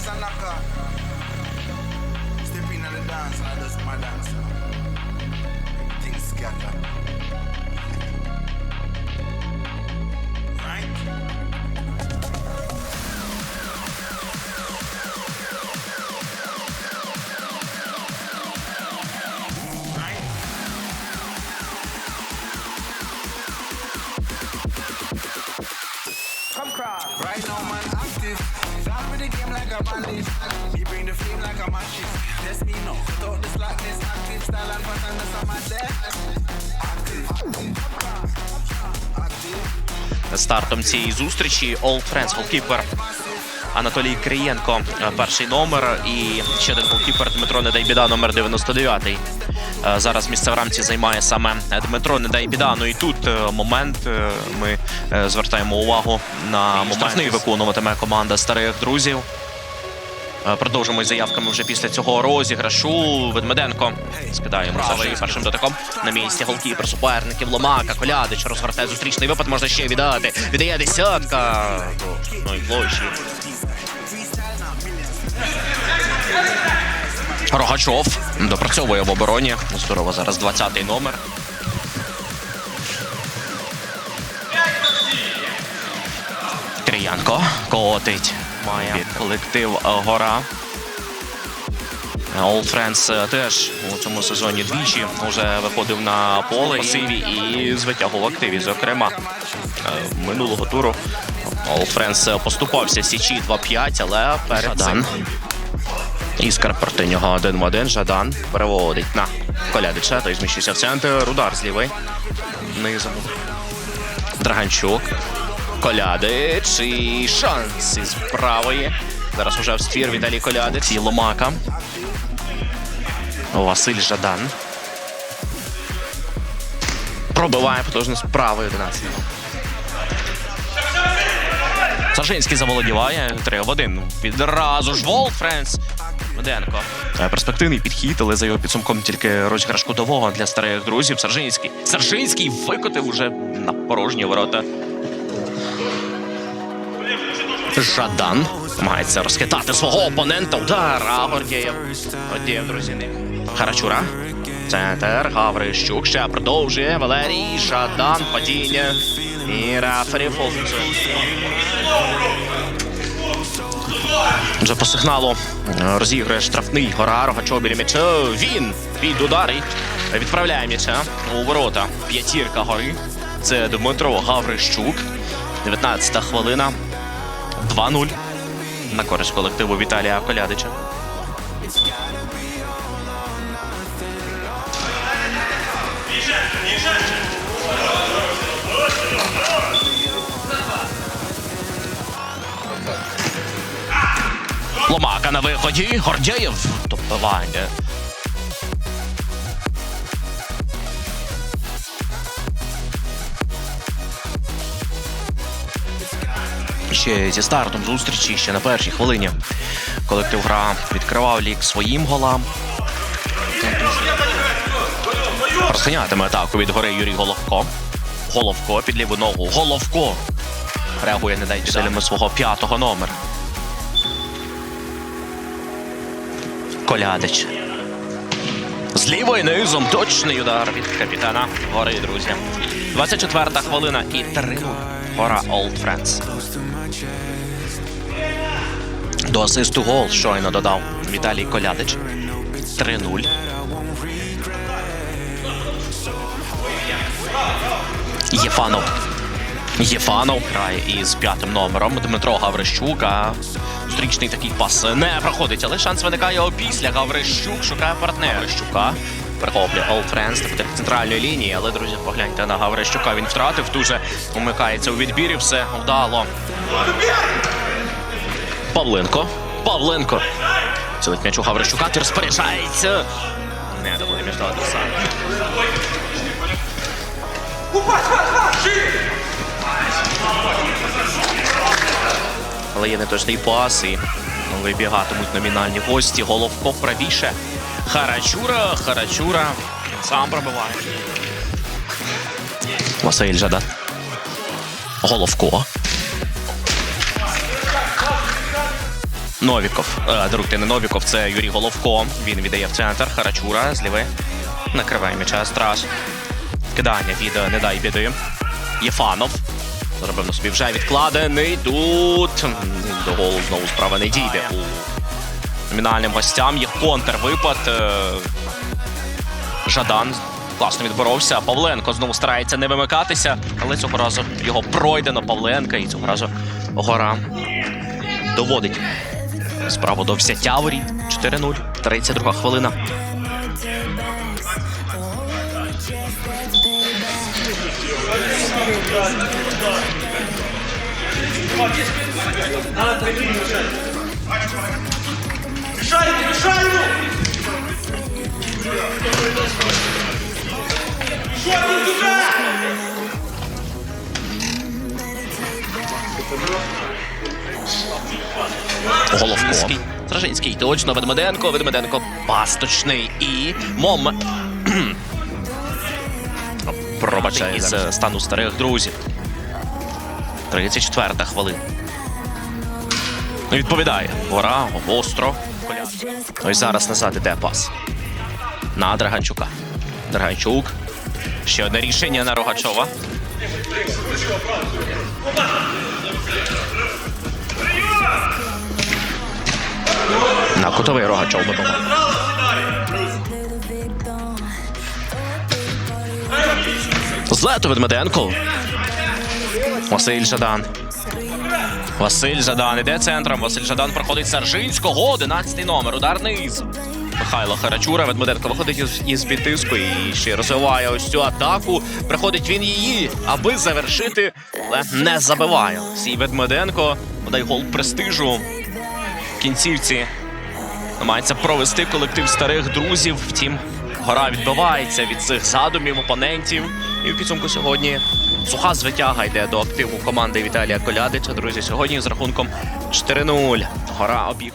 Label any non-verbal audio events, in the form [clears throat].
is a knocker. Step in on the dance and I just my dance. Everything scatter. right? Right? Like a bandit. Me bring the flame like a matches. Test me now. Without the slackness, active style and pattern, that's a my death. Active. Active. Стартом цієї зустрічі Old Friends голкіпер Анатолій Криєнко, е, перший номер, і ще один голкіпер Дмитро Недайбіда, номер 99. Е, Зараз місце в рамці займає саме Дмитро Недайбіда. Ну і тут е, момент ми звертаємо увагу на момент штрафний виконуватиме команда старих друзів. Е, Продовжимо із заявками вже після цього розіграшу. Ведмеденко скидає правий першим дотиком на місці голкіпер суперників Ломака, Колядич розгортає зустрічний випад. Можна ще віддати. Віддає десятка. Ну і площі. Рогачов допрацьовує в обороні. Здорово зараз 20-й номер. Криянко котить. Має колектив Гора. Old Friends теж у цьому сезоні двічі вже виходив на поле пасиві і звитягував активі. Зокрема, е, минулого туру Old Friends поступався Січі 2-5, але перед цим Іскар проти нього один в один. Жадан переводить на Колядича. Той зміщується в центр. Удар з лівий. Низом. Драганчук. Колядич і шанс із правої. Зараз уже в ствір Віталій Колядич і Ломака. Василь Жадан. Пробиває потужно з правої 11. Сажинський заволодіває 3 в 1. Відразу ж Волт Френс. Меденко. Е, Перспективний підхід, але за його підсумком тільки розіграш кутового для старих друзів. Саржинський. Саржинський викотив уже на порожні ворота. Жадан намагається розхитати свого опонента. Удар, а Гордєєв. Гордєєв, друзі, не. Харачура. Центр. Гаврищук ще продовжує. Валерій. Жадан. Падіння. І рефері Фолксу. Вже по сигналу розігрує штрафний гора Рогачов біля м'яча. Він під удар і відправляє м'яча у ворота. П'ятірка гори. Це Дмитро Гаврищук. 19-та хвилина. 2-0 на користь колективу Віталія Колядича. Ломака на виході. Гордєєв. Добивання. Ще зі стартом зустрічі, ще на першій хвилині. Колектив гра відкривав лік своїм голам. Розганятиме атаку від гори Юрій Головко. Головко під ліву ногу. Головко. Реагує не дай силями свого п'ятого номера. Колядич. З лівою низом точний удар від капітана гори, друзі. 24-та хвилина і 3 Гора Old Friends. До асисту гол щойно додав Віталій Колядич. 3-0. Єфанов. Єфанов грає із п'ятим номером Дмитро Гаврищук. А зустрічний такий пас не проходить, але шанс виникає опісля. Гаврищук шукає партнера. Гаврищука перехоплює Old Friends так центральної лінії. Але, друзі, погляньте на Гаврищука. Він втратив, дуже умикається у відбірі. Все вдало. Павленко. Павленко. Цілить м'яч у Гаврищука. Ти розпоряджається. Не добуде між до. Але є неточний пас і вибігатимуть номінальні гості. Головко правіше. Харачура, Харачура. Сам пробиває. Василь Жада. Головко. Новіков. Е, Друг ти не Новіков, це Юрій Головко. Він віддає в центр. Харачура зліви. Накриває м'яча. Страж. Кидання від не дай біди. Єфанов. Зробив на собі вже відкладений. Тут до голу знову справа не дійде. Номінальним гостям є контрвипад. Е, Жадан класно відборовся. Павленко знову старається не вимикатися, але цього разу його пройдено Павленка, і цього разу гора доводить справу до взяття воріт. 4-0. 32 хвилина. Головко. Стражинський точно Ведмеденко. Ведмеденко пасточний і мом. [clears throat] Пробачає із стану старих друзів. 34 хвилина. Відповідає. Гора, остро. Колян. Ну і зараз назад іде пас. На Драганчука. Драганчук. Ще одне рішення на Рогачова. На кутовий Рогачов допомагає. Злето Ведмеденко. Василь Жадан. Василь Жадан іде центром. Василь Жадан проходить Саржинського. 11 номер. Ударний із. Михайло Харачура. Ведмеденко виходить із, із підтиску і ще розвиває ось цю атаку. Приходить він її, аби завершити, але не забиває. Сій Ведмеденко. Подай гол престижу. В кінцівці намагається провести колектив старих друзів. Втім, гора відбивається від цих задумів опонентів. І в підсумку сьогодні суха звитяга йде до активу команди Віталія Колядича. Друзі, сьогодні з рахунком 4-0. Гора обігрує.